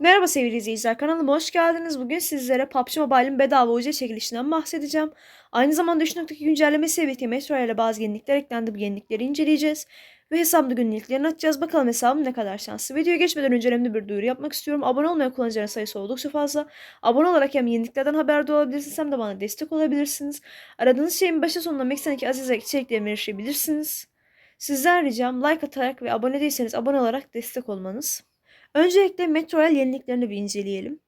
Merhaba sevgili izleyiciler kanalıma hoş geldiniz. Bugün sizlere PUBG Mobile'in bedava UC çekilişinden bahsedeceğim. Aynı zamanda 3.2 güncellemesi birlikte Metro ile bazı yenilikler eklendi. Bu yenilikleri inceleyeceğiz. Ve hesabımda günlüklerini açacağız. Bakalım hesabım ne kadar şanslı. Videoya geçmeden önce önemli bir duyuru yapmak istiyorum. Abone olmayan kullanıcıların sayısı oldukça fazla. Abone olarak hem yeniliklerden haberdar olabilirsiniz hem de bana destek olabilirsiniz. Aradığınız şeyin başa sonuna Meksen'deki aziz içeriklerime erişebilirsiniz. Sizden ricam like atarak ve abone değilseniz abone olarak destek olmanız. Öncelikle Metrorail yeniliklerini bir inceleyelim.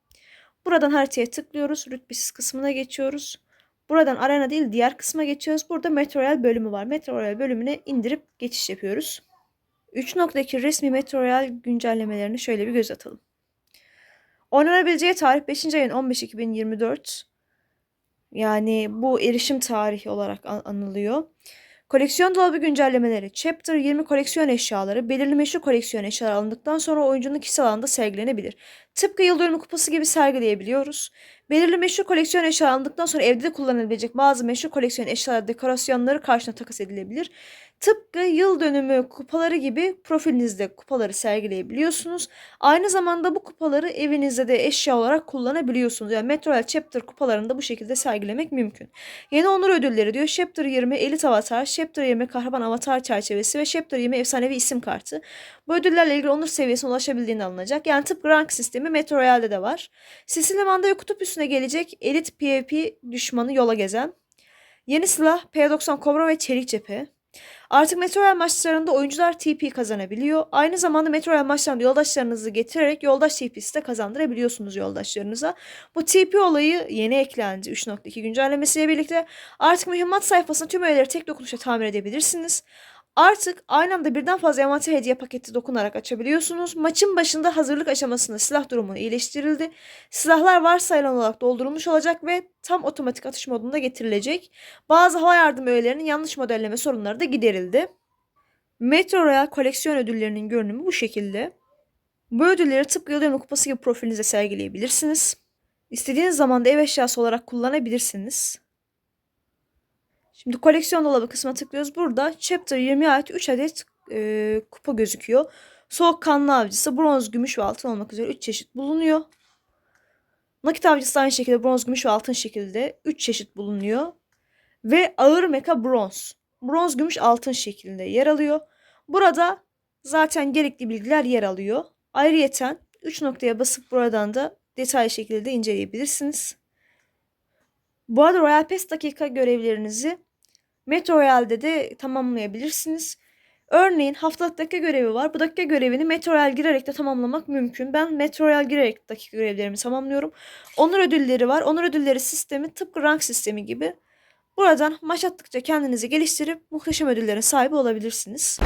Buradan haritaya tıklıyoruz. Rütbesiz kısmına geçiyoruz. Buradan arena değil diğer kısma geçiyoruz. Burada Metrorail bölümü var. Metrorail bölümüne indirip geçiş yapıyoruz. 3.2 resmi Metrorail güncellemelerini şöyle bir göz atalım. Oynanabileceği tarih 5. ayın 15 2024. Yani bu erişim tarihi olarak anılıyor. Koleksiyon dolabı güncellemeleri. Chapter 20 koleksiyon eşyaları belirli meşhur koleksiyon eşyaları alındıktan sonra oyuncunun kişisel alanda sergilenebilir. Tıpkı yıl kupası gibi sergileyebiliyoruz. Belirli meşhur koleksiyon eşyaları alındıktan sonra evde de kullanılabilecek bazı meşhur koleksiyon eşyaları dekorasyonları karşına takas edilebilir. Tıpkı yıl dönümü kupaları gibi profilinizde kupaları sergileyebiliyorsunuz. Aynı zamanda bu kupaları evinizde de eşya olarak kullanabiliyorsunuz. Yani Metroid Chapter kupalarını da bu şekilde sergilemek mümkün. Yeni onur ödülleri diyor. Chapter 20 Elite Avatar, Chapter 20 Kahraman Avatar çerçevesi ve Chapter 20 Efsanevi isim kartı. Bu ödüllerle ilgili onur seviyesine ulaşabildiğini alınacak. Yani tıpkı rank sistemi Metro Royale'de de var. Sicilya Mandaya kutup üstüne gelecek elit PvP düşmanı yola gezen. Yeni silah P90 Kobra ve Çelik Cephe. Artık Metro Royale maçlarında oyuncular TP kazanabiliyor. Aynı zamanda Metro Royale maçlarında yoldaşlarınızı getirerek yoldaş TP'si de kazandırabiliyorsunuz yoldaşlarınıza. Bu TP olayı yeni eklendi 3.2 güncellemesiyle birlikte. Artık mühimmat sayfasını tüm öğeleri tek dokunuşla tamir edebilirsiniz. Artık aynı anda birden fazla envanter hediye paketi dokunarak açabiliyorsunuz. Maçın başında hazırlık aşamasında silah durumu iyileştirildi. Silahlar varsayılan olarak doldurulmuş olacak ve tam otomatik atış modunda getirilecek. Bazı hava yardım öğelerinin yanlış modelleme sorunları da giderildi. Metro Royal koleksiyon ödüllerinin görünümü bu şekilde. Bu ödülleri tıpkı Yıldönüm Kupası gibi profilinize sergileyebilirsiniz. İstediğiniz zaman da ev eşyası olarak kullanabilirsiniz. Şimdi koleksiyon dolabı kısmına tıklıyoruz. Burada Chapter 20'ye ait 3 adet e, kupa gözüküyor. Soğukkanlı avcısı, bronz, gümüş ve altın olmak üzere 3 çeşit bulunuyor. Nakit avcısı aynı şekilde bronz, gümüş ve altın şekilde 3 çeşit bulunuyor. Ve ağır meka bronz. Bronz, gümüş, altın şeklinde yer alıyor. Burada zaten gerekli bilgiler yer alıyor. Ayrıyeten 3 noktaya basıp buradan da detaylı şekilde inceleyebilirsiniz. Bu arada Royal Pass dakika görevlerinizi Metro Royale'de de tamamlayabilirsiniz. Örneğin haftalık dakika görevi var. Bu dakika görevini Metro Royale girerek de tamamlamak mümkün. Ben Metro Royale girerek dakika görevlerimi tamamlıyorum. Onur ödülleri var. Onur ödülleri sistemi tıpkı rank sistemi gibi. Buradan maç attıkça kendinizi geliştirip muhteşem ödüllere sahip olabilirsiniz.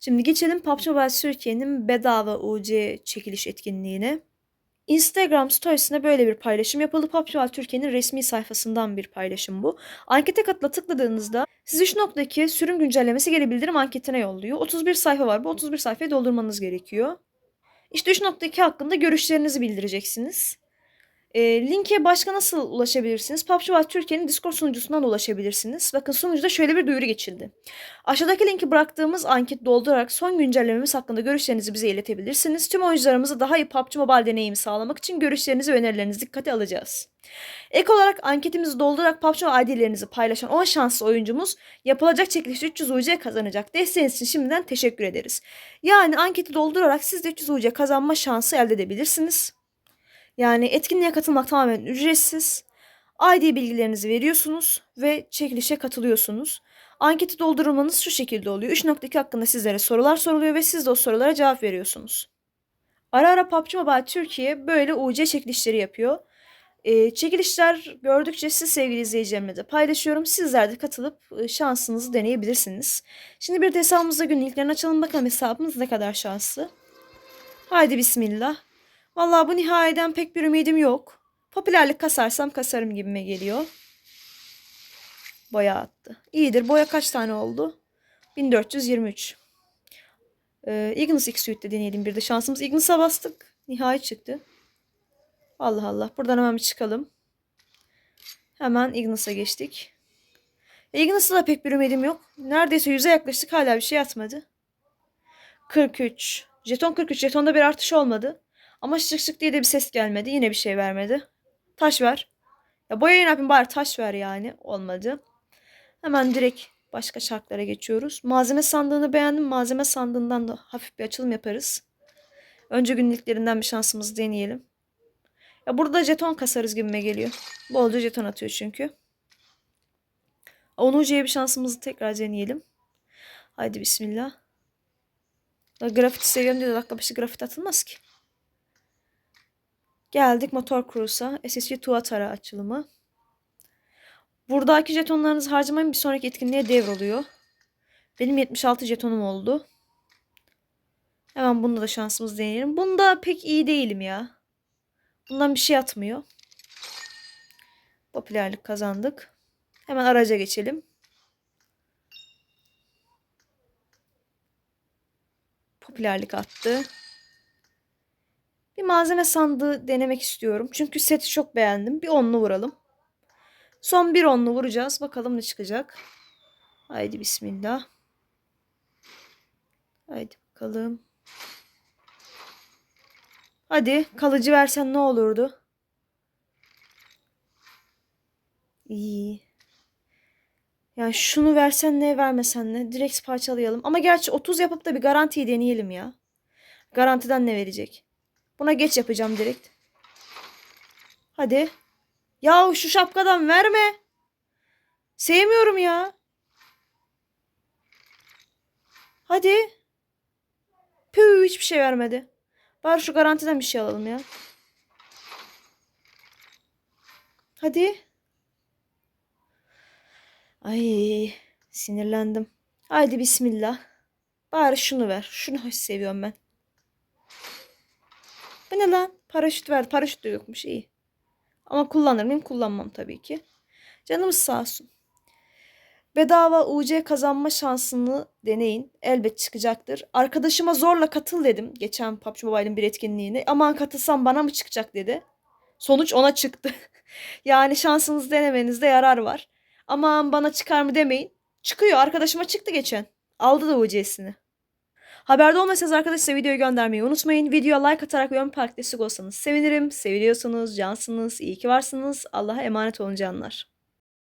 Şimdi geçelim PUBG Mobile Türkiye'nin bedava UC çekiliş etkinliğine. Instagram storiesinde böyle bir paylaşım yapıldı. PUBG Türkiye'nin resmi sayfasından bir paylaşım bu. Ankete katla tıkladığınızda siz 3.2 sürüm güncellemesi geri bildirim anketine yolluyor. 31 sayfa var. Bu 31 sayfayı doldurmanız gerekiyor. İşte 3.2 hakkında görüşlerinizi bildireceksiniz. E, linke başka nasıl ulaşabilirsiniz? PUBG Türkiye'nin Discord sunucusundan ulaşabilirsiniz. Bakın sunucuda şöyle bir duyuru geçildi. Aşağıdaki linki bıraktığımız anket doldurarak son güncellememiz hakkında görüşlerinizi bize iletebilirsiniz. Tüm oyuncularımıza daha iyi PUBG Mobile deneyimi sağlamak için görüşlerinizi ve önerilerinizi dikkate alacağız. Ek olarak anketimizi doldurarak PUBG ID'lerinizi paylaşan 10 şanslı oyuncumuz yapılacak çekilişte 300 UC kazanacak. Desteğiniz için şimdiden teşekkür ederiz. Yani anketi doldurarak siz de 300 UC kazanma şansı elde edebilirsiniz. Yani etkinliğe katılmak tamamen ücretsiz. ID bilgilerinizi veriyorsunuz ve çekilişe katılıyorsunuz. Anketi doldurmanız şu şekilde oluyor. 3.2 hakkında sizlere sorular soruluyor ve siz de o sorulara cevap veriyorsunuz. Ara ara PUBG Mobile Türkiye böyle UC çekilişleri yapıyor. E, çekilişler gördükçe siz sevgili izleyicilerimle de paylaşıyorum. Sizler de katılıp e, şansınızı deneyebilirsiniz. Şimdi bir de hesabımızda günün ilklerini açalım bakalım hesabımız ne kadar şanslı. Haydi bismillah. Vallahi bu nihayeden pek bir ümidim yok. Popülerlik kasarsam kasarım gibime geliyor. Boya attı. İyidir. Boya kaç tane oldu? 1423. Ee, Ignis X Suite'de deneyelim bir de. Şansımız Ignis'a bastık. Nihayet çıktı. Allah Allah. Buradan hemen bir çıkalım. Hemen Ignis'a geçtik. E, Ignis'ta da pek bir ümidim yok. Neredeyse yüze yaklaştık. Hala bir şey atmadı. 43. Jeton 43. Jetonda bir artış olmadı. Ama şık şık diye de bir ses gelmedi. Yine bir şey vermedi. Taş ver. Ya boyayı ne yapayım bari taş ver yani. Olmadı. Hemen direkt başka şartlara geçiyoruz. Malzeme sandığını beğendim. Malzeme sandığından da hafif bir açılım yaparız. Önce günlüklerinden bir şansımızı deneyelim. Ya burada jeton kasarız gibime geliyor. Bolca jeton atıyor çünkü. Onucu'ya bir şansımızı tekrar deneyelim. Haydi bismillah. Da grafiti seviyorum diye dakika başı grafiti atılmaz ki. Geldik Motor Cruise'a. SSG Tuatara açılımı. Buradaki jetonlarınızı harcamayın bir sonraki etkinliğe devroluyor. Benim 76 jetonum oldu. Hemen bunda da şansımız deneyelim. Bunda pek iyi değilim ya. Bundan bir şey atmıyor. Popülerlik kazandık. Hemen araca geçelim. Popülerlik attı. Bir malzeme sandığı denemek istiyorum. Çünkü seti çok beğendim. Bir onlu vuralım. Son bir onlu vuracağız. Bakalım ne çıkacak. Haydi bismillah. Haydi bakalım. Hadi kalıcı versen ne olurdu? İyi. Yani şunu versen ne vermesen ne? Direkt parçalayalım. Ama gerçi 30 yapıp da bir garantiyi deneyelim ya. Garantiden ne verecek? Buna geç yapacağım direkt. Hadi. Ya şu şapkadan verme. Sevmiyorum ya. Hadi. Püh hiçbir şey vermedi. Bari şu garantiden bir şey alalım ya. Hadi. Ay sinirlendim. Haydi bismillah. Bari şunu ver. Şunu seviyorum ben. Bu ne lan? Paraşüt verdi. Paraşüt de yokmuş iyi. Ama kullanır mıyım? Kullanmam tabii ki. Canımız sağ olsun. Bedava UC kazanma şansını deneyin. Elbet çıkacaktır. Arkadaşıma zorla katıl dedim. Geçen PUBG Mobile'in bir etkinliğine. Aman katılsam bana mı çıkacak dedi. Sonuç ona çıktı. yani şansınızı denemenizde yarar var. Aman bana çıkar mı demeyin. Çıkıyor. Arkadaşıma çıktı geçen. Aldı da UC'sini. Haberde olmasanız arkadaşlar videoyu göndermeyi unutmayın. Videoya like atarak ve ön park destek olsanız sevinirim. Seviliyorsunuz, cansınız, iyi ki varsınız. Allah'a emanet olun canlar.